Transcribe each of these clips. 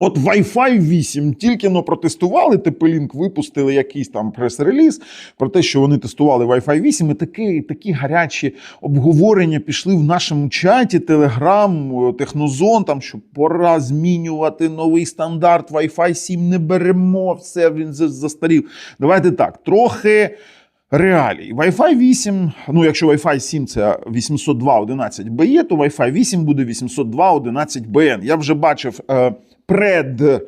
От Wi-Fi 8 тільки но протестували, TP-Link випустили якийсь там прес-реліз про те, що вони тестували Wi-Fi 8, і такі, такі гарячі обговорення пішли в нашому чаті, Telegram, Технозон, там, що пора змінювати новий стандарт, Wi-Fi 7 не беремо, все, він застарів. Давайте так, трохи реалій. Wi-Fi 8, ну якщо Wi-Fi 7 це 802.11be, то Wi-Fi 8 буде 802.11bn. Я вже бачив е, пред е,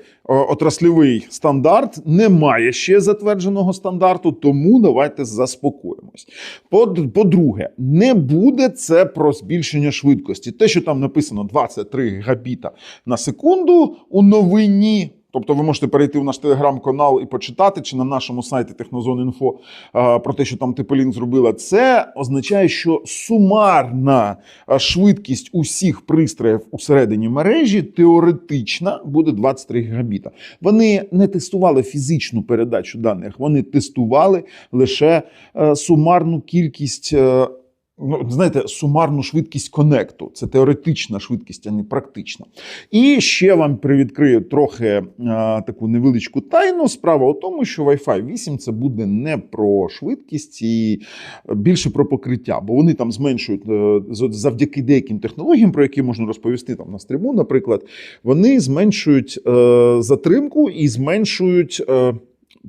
стандарт. Немає ще затвердженого стандарту, тому давайте заспокоїмось. По- По-друге, не буде це про збільшення швидкості. Те, що там написано 23 гігабіта на секунду у новині. Тобто ви можете перейти в наш телеграм-канал і почитати, чи на нашому сайті Технозон.Інфо е, про те, що там Тепелінк зробила. Це означає, що сумарна е, швидкість усіх пристроїв усередині мережі теоретична буде 23 гігабіта. Вони не тестували фізичну передачу даних, вони тестували лише е, сумарну кількість. Ну, знаєте, сумарну швидкість конекту. Це теоретична швидкість, а не практична. І ще вам привідкрию трохи е, таку невеличку тайну. Справа у тому, що Wi-Fi 8 це буде не про швидкість і більше про покриття, бо вони там зменшують е, завдяки деяким технологіям, про які можна розповісти там на стріму, наприклад, вони зменшують е, затримку і зменшують. Е,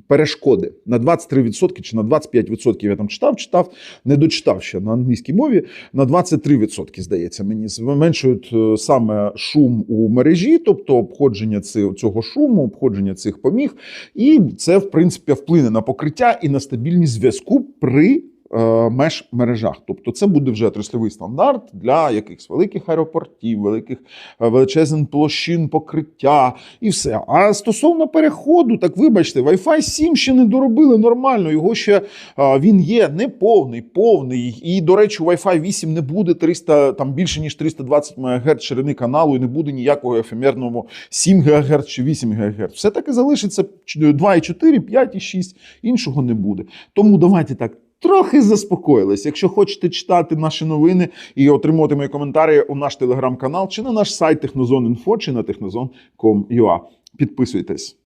Перешкоди на 23% чи на 25%, я там читав, читав, не дочитав ще на англійській мові. На 23%, здається, мені зменшують е, саме шум у мережі, тобто обходження цього шуму, обходження цих поміг. І це, в принципі, вплине на покриття і на стабільність зв'язку при е, меж-мережах. Тобто, це буде вже отрасльовий стандарт для якихось великих аеропортів, великих е, величезних площин покриття і все. А стосовно переходу, так вибачте, Wi-Fi 7 ще не доробили нормально. Його ще він є не повний, повний. І, до речі, Wi-Fi 8 не буде 300, там більше ніж 320 МГц ширини каналу, і не буде ніякого ефемерного 7 ГГц чи 8 ГГц. Все таки залишиться 2,4, 5,6, іншого не буде. Тому давайте так. Трохи заспокоїлись. Якщо хочете читати наші новини і отримувати мої коментарі у наш телеграм-канал, чи на наш сайт Технозон.Інфо, чи на технозон.com.ua. Підписуйтесь.